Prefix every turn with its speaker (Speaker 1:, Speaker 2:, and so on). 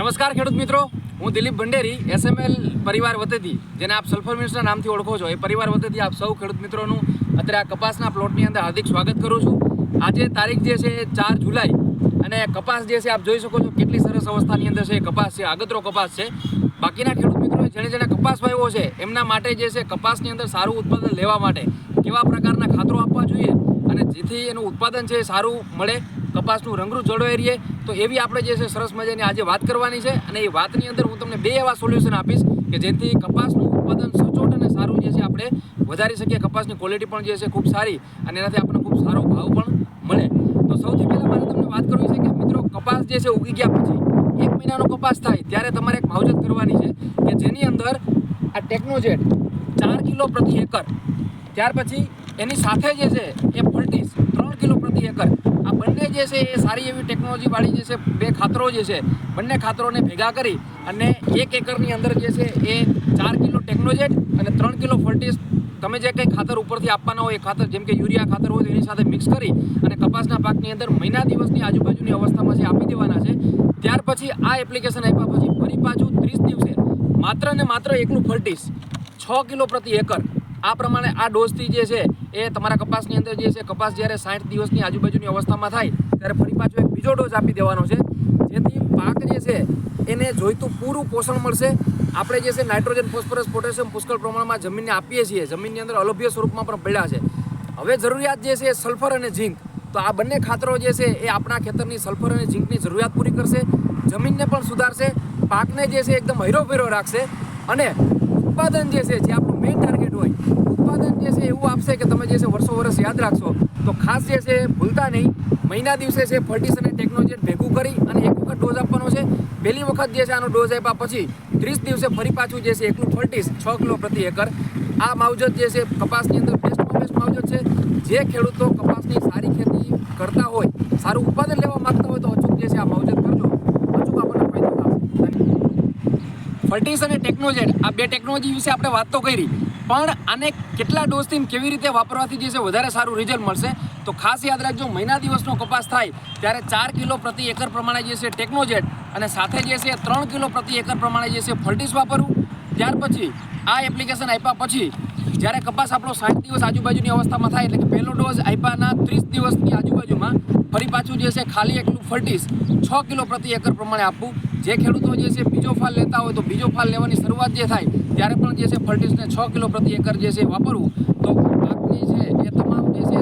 Speaker 1: નમસ્કાર ખેડૂત મિત્રો. હું દિલીપ ભંડેરી એસએમએલ પરિવાર વતેથી, જેને આપ સલ્ફર મિલ્સના નામથી ઓળખો છો. એ પરિવાર વતેથી આપ સૌ ખેડૂત મિત્રોનું અત્યારે આ કપાસના પ્લોટની અંદર હાર્દિક સ્વાગત કરું છું. આજે તારીખ જે છે ચાર જુલાઈ, અને કપાસ જે છે આપ જોઈ શકો છો કેટલી સરસ અવસ્થાની અંદર છે. કપાસ છે, આગતરો કપાસ છે. બાકીના ખેડૂત મિત્રો જેણે જેણે કપાસ વાવ્યો છે, એમના માટે જે છે કપાસની અંદર સારું ઉત્પાદન લેવા માટે કેવા પ્રકારના ખાતરો આપવા જોઈએ, અને જેથી એનું ઉત્પાદન છે એ સારું મળે. કપાસનું રંગરૂ જોડવાઈ રહીએ. તો એવી આપણે જે છે સરસ મજાની આજે વાત કરવાની છે અને એ વાતની અંદર હું તમને બે એવા સોલ્યુશન આપીશ કે જેથી કપાસનું ઉત્પાદન સચોટ અને સારું જે છે આપણે વધારી શકીએ. કપાસની ક્વોલિટી પણ જે છે ખૂબ સારી અને એનાથી આપણને ખૂબ સારો ભાવ પણ મળે. તો સૌથી પહેલાં મારે તમને વાત કરવી છે કે મિત્રો કપાસ જે છે ઉગી ગયા પછી એક મહિનાનો કપાસ થાય ત્યારે તમારે એક માવજત કરવાની છે કે જેની અંદર આ ટેકનોજેટ ચાર કિલો પ્રતિ એકર, ત્યાર પછી એની સાથે જે છે એ પોલ્ટીસ ત્રણ કિલો પ્રતિ એકર બંને જે છે એ સારી એવી ટેકનોલોજીવાળી જે છે બે ખાતરો જે છે, બંને ખાતરોને ભેગા કરી અને એક એકરની અંદર જે છે એ ચાર કિલો ટેકનોજેટ અને ત્રણ કિલો ફર્ટિસ તમે જે કંઈ ખાતર ઉપરથી આપવાના હોય એ ખાતર, જેમ કે યુરિયા ખાતર હોય એની સાથે મિક્સ કરી અને કપાસના પાકની અંદર મહિના દિવસની આજુબાજુની અવસ્થામાં જે આપી દેવાના છે, ત્યાર પછી આ એપ્લિકેશન આપ્યા પછી ફરી પાછું ત્રીસ દિવસે માત્ર ને માત્ર એકલું ફર્ટિસ છ કિલો પ્રતિ એકર આ પ્રમાણે આ ડોઝથી જે છે એ તમારા કપાસની અંદર જે છે, કપાસ જ્યારે સાઠ દિવસની આજુબાજુની અવસ્થામાં થાય, ત્યારે ફરી પાછો એક બીજો ડોઝ આપી દેવાનો છે. જેથી પાક જે છે એને જોઈતું પૂરું પોષણ મળશે. આપણે જે છે નાઇટ્રોજન, ફોસ્ફરસ, પોટેશિયમ પુષ્કળ પ્રમાણમાં જમીનને આપીએ છીએ. જમીનની અંદર અલભ્ય સ્વરૂપમાં પણ પડ્યા છે. હવે જરૂરિયાત જે છે એ સલ્ફર અને ઝીંક. તો આ બંને ખાતરો જે છે એ આપણા ખેતરની સલ્ફર અને ઝીંકની જરૂરિયાત પૂરી કરશે. જમીનને પણ સુધારશે. પાકને જે છે એકદમ હૈરો રાખશે. અને ઉત્પાદન જે છે, જે આપણું મેઇન ટાર્ગેટ હોય, ઉત્પાદન જે છે એવું આપશે કે તમે જે છે વર્ષો વર્ષ યાદ રાખશો. તો ખાસ જે છે, ભૂલતા નહીં. મહિના દિવસે છે, ફર્ટિસ અને ટેકનોજેટ ભેગું કરી અને એક વખત ડોઝ આપવાનો છે. પહેલી વખત જે છે, આનો ડોઝ આપ્યા પછી ત્રીસ દિવસે ફરી પાછું જે છે, એકનું ફર્ટિસ, છ કિલો પ્રતિ એકર. આ માવજત જે છે, કપાસની અંદર બેસ્ટમાં બેસ્ટ માવજત છે. જે ખેડૂતો કપાસની સારી ખેતી કરતા હોય, સારું ઉત્પાદન લેવા માગતા હોય તો અચૂક જે છે આ માવજત કરજો અચૂક આપણને ફાયદો થશે ફર્ટિસ અને ટેકનોજેટ આ બે ટેકનોલોજી વિશે આપણે વાત તો કરી. પણ આને કેટલા ડોઝથી કેવી રીતે વાપરવાથી જે છે વધારે સારું રિઝલ્ટ મળશે? તો ખાસ યાદ રાખજો, મહિના દિવસનો કપાસ થાય ત્યારે ચાર કિલો પ્રતિ એકર પ્રમાણે જે છે ટેકનોજેટ અને સાથે જે છે ત્રણ કિલો પ્રતિ એકર પ્રમાણે જે છે ફર્ટિસ વાપરવું. ત્યાર પછી આ એપ્લિકેશન આપ્યા પછી જ્યારે કપાસ આપણો સાઠ દિવસ આજુબાજુની અવસ્થામાં થાય એટલે કે પહેલો ડોઝ આપ્યાના ત્રીસ દિવસની આજુબાજુમાં ફરી પાછું જે છે ખાલી એકલું ફર્ટિસ છ કિલો પ્રતિ એકર પ્રમાણે આપવું. જે ખેડૂતો જે છે બીજો ફાલ લેતા હોય તો બીજો ફાલ લેવાની શરૂઆત જે થાય, ત્યારે પણ જે છે ફર્ટિસને છ કિલો પ્રતિ એકર જે છે વાપરવું. તો પાકની છે, એ તમામ જે છે